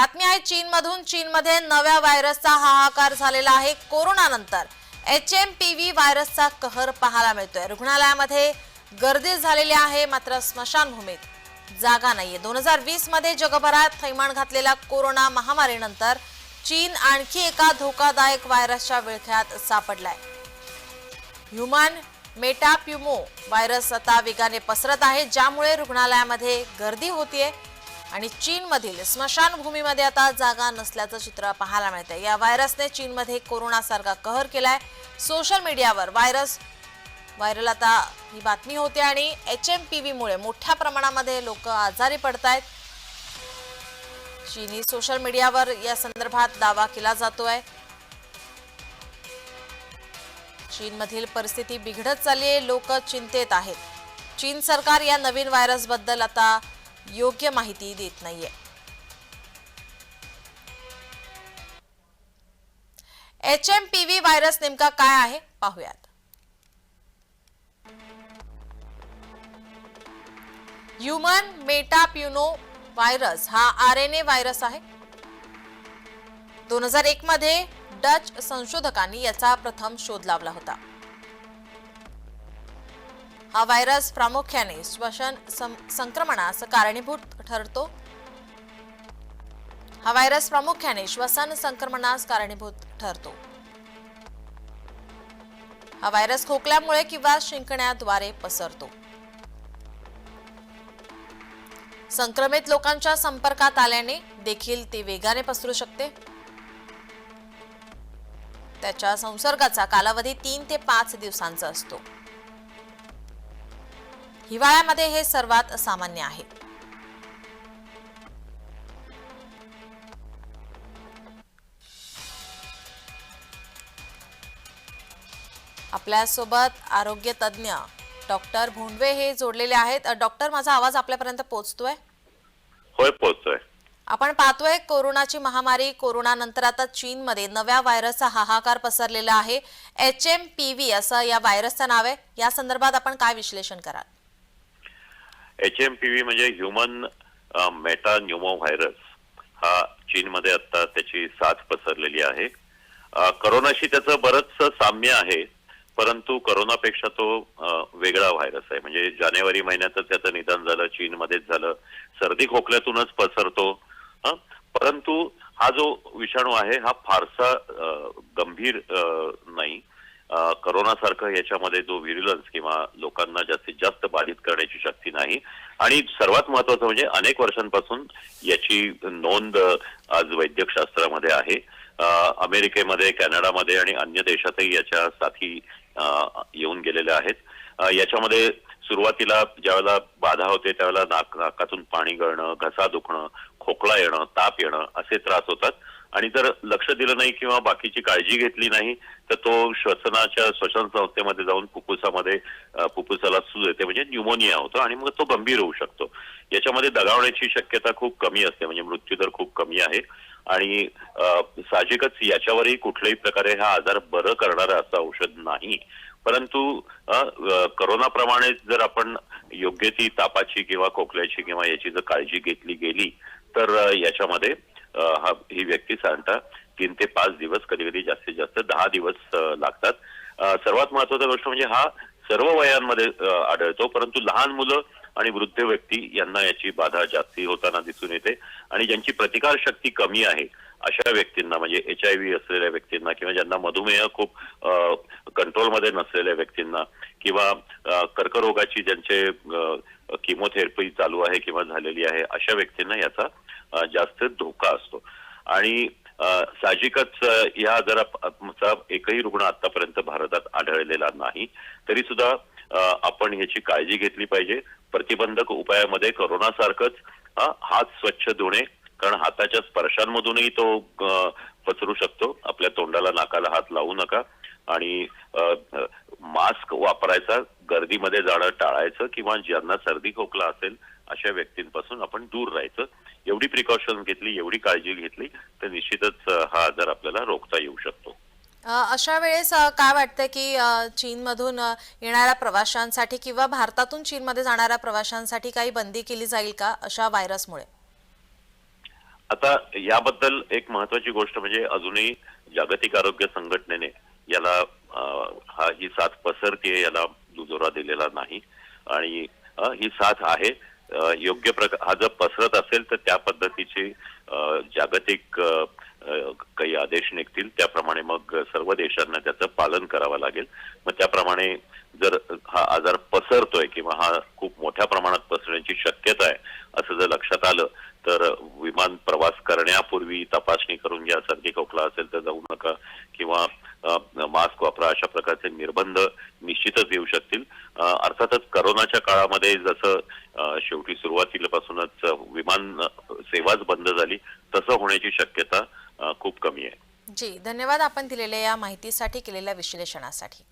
बातमी आहे चीनमधून चीनमध्ये नव्या व्हायरसचा हाहाकार झालेला आहे. कोरोनानंतर एच एम पी व्ही व्हायरसचा कहर पाहायला मिळतोय. रुग्णालयामध्ये गर्दी झालेली आहे मात्र स्मशानभूमीत जागा नाहीये. दोन हजार वीसमध्ये जगभरात थैमान घातलेल्या कोरोना महामारीनंतर चीन आणखी एका धोकादायक व्हायरसच्या विळख्यात सापडलाय. ह्युमन मेटाप्युमो व्हायरस आता वेगाने पसरत आहे ज्यामुळे रुग्णालयामध्ये गर्दी होतीये. आणि चीनमधील स्मशानभूमीमध्ये आता जागा नसल्याचं चित्र पाहायला मिळतंय. या व्हायरसने चीनमध्ये कोरोनासारखा कहर केलाय. सोशल मीडियावर व्हायरस व्हायरल आता ही बातमी होते आणि एच एम पी व्हीमुळे मोठ्या प्रमाणामध्ये लोक आजारी पडत आहेत चीनी सोशल मीडियावर या संदर्भात दावा केला जातोय. चीनमधील परिस्थिती बिघडत चालली आहे लोक चिंतेत आहेत. चीन सरकार या नवीन व्हायरसबद्दल आता योग्य माहिती देत नाहीये. H M P V virus नेमका काय आहे? पाहूयात. ह्युमन मेटाप्युनो व्हायरस हा आर एन ए व्हायरस आहे. दोन हजार एक मध्ये डच संशोधकांनी याचा प्रथम शोध लावला होता. हा व्हायरस प्रामुख्याने श्वसन संक्रमणास कारणीभूत ठरतो. हा व्हायरस प्रामुख्याने श्वसन संक्रमणास कारणीभूत ठरतो. हा व्हायरस खोकल्यामुळे किंवा शिंकण्याद्वारे पसरतो. संक्रमित लोकांच्या संपर्कात आल्याने देखील ते वेगाने पसरू शकते. त्याच्या संसर्गाचा कालावधी तीन ते पाच दिवसांचा असतो. हिवाळ्यामध्ये हे सर्वात सामान्य आहे. आपल्यासोबत आरोग्य तज्ज्ञ डॉक्टर भोंडवे हे जोडलेले आहेत. डॉक्टर माझा आवाज आपल्यापर्यंत पोहोचतोय? होय पोहोचतोय. आपण पाहतोय कोरोनाची महामारी कोरोनानंतर आता चीनमध्ये नव्या व्हायरसचा हाहाकार पसरलेला आहे. एच एम पी व्ही असं या व्हायरसचं नाव आहे. या संदर्भात आपण काय विश्लेषण कराल? एच एम पी व्ही म्हणजे ह्युमन मेटा न्युमो व्हायरस हा चीनमध्ये आता त्याची साथ पसरलेली आहे. करोनाशी त्याचं बरंच साम्य आहे परंतु करोनापेक्षा तो वेगळा व्हायरस आहे. म्हणजे जानेवारी महिन्यातच त्याचं निदान झालं चीनमध्येच झालं. सर्दी खोकल्यातूनच पसरतो. परंतु हा जो विषाणू आहे हा फारसा गंभीर नाही. करोनासारखं याच्यामध्ये जो व्हिरुलन्स किंवा लोकांना जास्तीत जास्त बाधित करण्याची शक्ती नाही. आणि सर्वात महत्वाचं म्हणजे अनेक वर्षांपासून याची नोंद आज वैद्यकशास्त्रामध्ये आहे. अमेरिकेमध्ये कॅनडामध्ये आणि अन्य देशातही याच्या साथी येऊन गेलेल्या आहेत. याच्यामध्ये सुरुवातीला ज्यावेळेला बाधा होते त्यावेळेला नाक नाकातून पाणी गळणं घसा दुखणं खोकला येणं ताप येणं असे त्रास होतात. आणि जर लक्ष दिलं नाही किंवा बाकीची काळजी घेतली नाही तर तो श्वसनाच्या श्वसन संस्थेमध्ये जाऊन फुफ्फुसामध्ये फुफ्फुसाला सूज येते म्हणजे न्यूमोनिया होतो आणि मग तो गंभीर होऊ शकतो. याच्यामध्ये दगावण्याची शक्यता खूप कमी असते म्हणजे मृत्यूदर खूप कमी आहे. आणि साहजिकच याच्यावरही कुठल्याही प्रकारे हा आजार बरं करणारं असं औषध नाही. परंतु करोनाप्रमाणे जर आपण योग्य ती तापाची किंवा खोकल्याची किंवा याची जर काळजी घेतली गेली तर याच्यामध्ये हा ही व्यक्ती साधारणतः तीन ते पाच दिवस कधी कधी जास्तीत जास्त दहा दिवस लागतात. सर्वात महत्वाची गोष्ट म्हणजे हा सर्व वयांमध्ये आढळतो परंतु लहान मुलं आणि वृद्ध व्यक्ती यांना याची बाधा जास्ती होताना दिसून येते आणि ज्यांची प्रतिकार शक्ती कमी आहे अशा व्यक्तींना म्हणजे एच आय व्ही असलेल्या व्यक्तींना किंवा ज्यांना मधुमेह खूप कंट्रोलमध्ये नसलेल्या व्यक्तींना किंवा कर्करोगाची ज्यांचे किमोथेरपी चालू आहे किंवा झालेली आहे अशा व्यक्तींना याचा जास्त धोका असतो. आणि साहजिकच ह्या या आजाराचा एकही रुग्ण आतापर्यंत भारतात आढळलेला नाही. तरी सुद्धा आपण ह्याची काळजी घेतली पाहिजे. प्रतिबंधक उपायामध्ये करोनासारखंच अ, हात स्वच्छ धुणे कारण हाताच्या स्पर्शांमधूनही तो पसरू शकतो. आपल्या तोंडाला नाकाला हात लावू नका. आणि मास्क वापरायचा गर्दीमध्ये जाणं टाळायचं किंवा ज्यांना सर्दी खोकला असेल अशा व्यक्तींपासून आपण दूर राहायचं. एवढी प्रिकॉशन घेतली एवढी काळजी घेतली तर निश्चितच हा आजार आपल्याला रोखता येऊ शकतो. अशा वेळेस काय वाटतं की चीनमधून येणाऱ्या प्रवाशांसाठी किंवा भारतातून चीनमध्ये जाणाऱ्या प्रवाशांसाठी काही बंदी केली जाईल का अशा व्हायरसमुळे आता याबद्दल एक महत्वाची गोष्ट म्हणजे अजूनही जागतिक आरोग्य संघटनेने याला हा ही साथ पसरतीये याला दुजोरा दिलेला नाही. आणि ही साथ आहे योग्य प्रकार हा जर पसरत असेल तर त्या पद्धतीचे जागतिक काही आदेश निघतील. त्याप्रमाणे मग सर्व देशांना त्याचं पालन करावं लागेल. मग त्याप्रमाणे जर हा आजार पसरतोय किंवा हा खूप मोठ्या प्रमाणात पसरण्याची शक्यता आहे असं जर लक्षात आलं तर विमान प्रवास करण्यापूर्वी तपासणी करून घ्या. सर्दी खोकला असेल तर जाऊ नका. किंवा मास्क वापरा. अशा प्रकारचे निर्बंध निश्चितच येऊ शकतील. अर्थातच करोनाच्या काळामध्ये जसं शेवटी सुरुवातीपासूनच विमान सेवाच बंद झाली. तसं होण्याची शक्यता खूप कमी आहे. जी धन्यवाद आपण दिलेल्या या माहितीसाठी केलेल्या विश्लेषणासाठी.